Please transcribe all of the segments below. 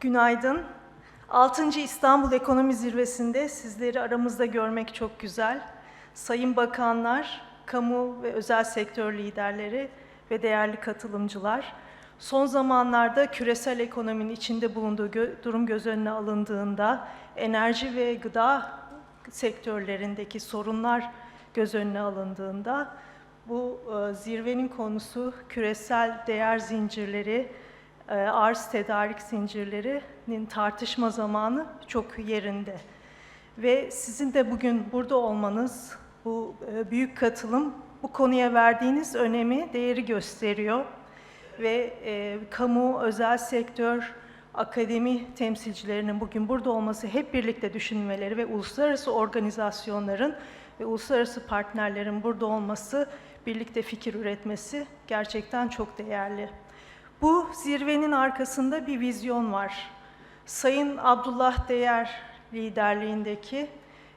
Günaydın. 6. İstanbul Ekonomi Zirvesi'nde sizleri aramızda görmek çok güzel. Sayın bakanlar, kamu ve özel sektör liderleri ve değerli katılımcılar, son zamanlarda küresel ekonominin içinde bulunduğu gö- durum göz önüne alındığında enerji ve gıda sektörlerindeki sorunlar göz önüne alındığında bu e, zirvenin konusu küresel değer zincirleri, arz tedarik zincirlerinin tartışma zamanı çok yerinde. Ve sizin de bugün burada olmanız, bu e, büyük katılım bu konuya verdiğiniz önemi, değeri gösteriyor. Ve e, kamu, özel sektör, akademi temsilcilerinin bugün burada olması, hep birlikte düşünmeleri ve uluslararası organizasyonların ve uluslararası partnerlerin burada olması, birlikte fikir üretmesi gerçekten çok değerli. Bu zirvenin arkasında bir vizyon var. Sayın Abdullah Değer liderliğindeki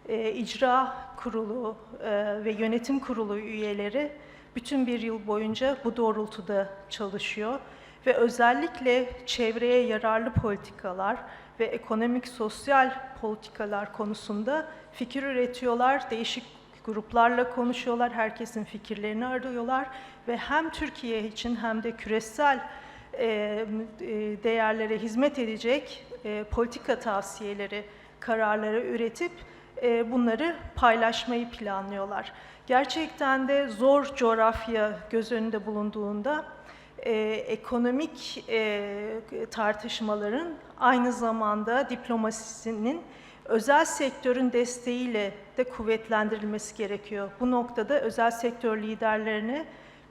e, icra kurulu e, ve yönetim kurulu üyeleri bütün bir yıl boyunca bu doğrultuda çalışıyor ve özellikle çevreye yararlı politikalar ve ekonomik sosyal politikalar konusunda fikir üretiyorlar, değişik gruplarla konuşuyorlar, herkesin fikirlerini arıyorlar ve hem Türkiye için hem de küresel değerlere hizmet edecek e, politika tavsiyeleri, kararları üretip e, bunları paylaşmayı planlıyorlar. Gerçekten de zor coğrafya göz önünde bulunduğunda e, ekonomik e, tartışmaların aynı zamanda diplomasisinin özel sektörün desteğiyle de kuvvetlendirilmesi gerekiyor. Bu noktada özel sektör liderlerine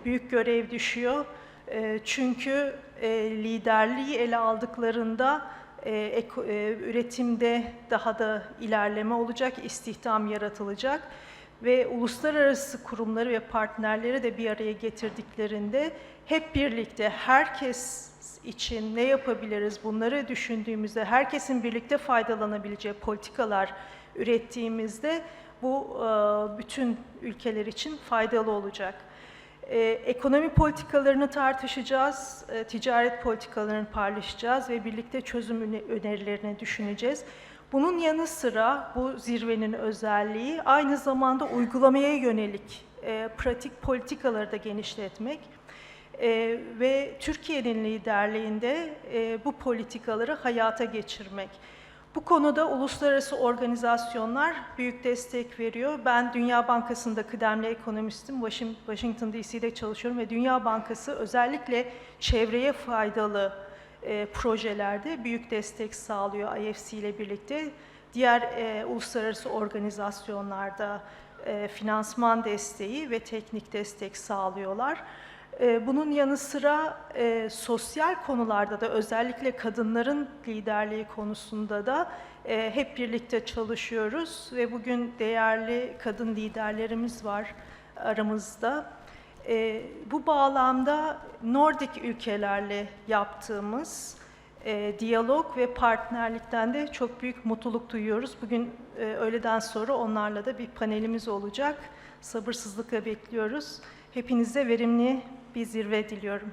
büyük görev düşüyor. E, çünkü e, liderliği ele aldıklarında e, e, üretimde daha da ilerleme olacak, istihdam yaratılacak ve uluslararası kurumları ve partnerleri de bir araya getirdiklerinde hep birlikte herkes için ne yapabiliriz bunları düşündüğümüzde herkesin birlikte faydalanabileceği politikalar ürettiğimizde bu e, bütün ülkeler için faydalı olacak. Ee, ekonomi politikalarını tartışacağız, e, ticaret politikalarını paylaşacağız ve birlikte çözüm öne- önerilerini düşüneceğiz. Bunun yanı sıra bu zirvenin özelliği aynı zamanda uygulamaya yönelik e, pratik politikaları da genişletmek e, ve Türkiye'nin liderliğinde e, bu politikaları hayata geçirmek. Bu konuda uluslararası organizasyonlar büyük destek veriyor. Ben Dünya Bankası'nda kıdemli ekonomistim. Washing- Washington DC'de çalışıyorum ve Dünya Bankası özellikle çevreye faydalı e, projelerde büyük destek sağlıyor IFC ile birlikte. Diğer e, uluslararası organizasyonlarda e, finansman desteği ve teknik destek sağlıyorlar. E, Bunun yanı sıra e, sosyal konularda da özellikle kadınların liderliği konusunda da e, hep birlikte çalışıyoruz ve bugün değerli kadın liderlerimiz var aramızda. E, bu bağlamda Nordik ülkelerle yaptığımız diyalog ve partnerlikten de çok büyük mutluluk duyuyoruz. Bugün öğleden sonra onlarla da bir panelimiz olacak. Sabırsızlıkla bekliyoruz. Hepinize verimli bir zirve diliyorum.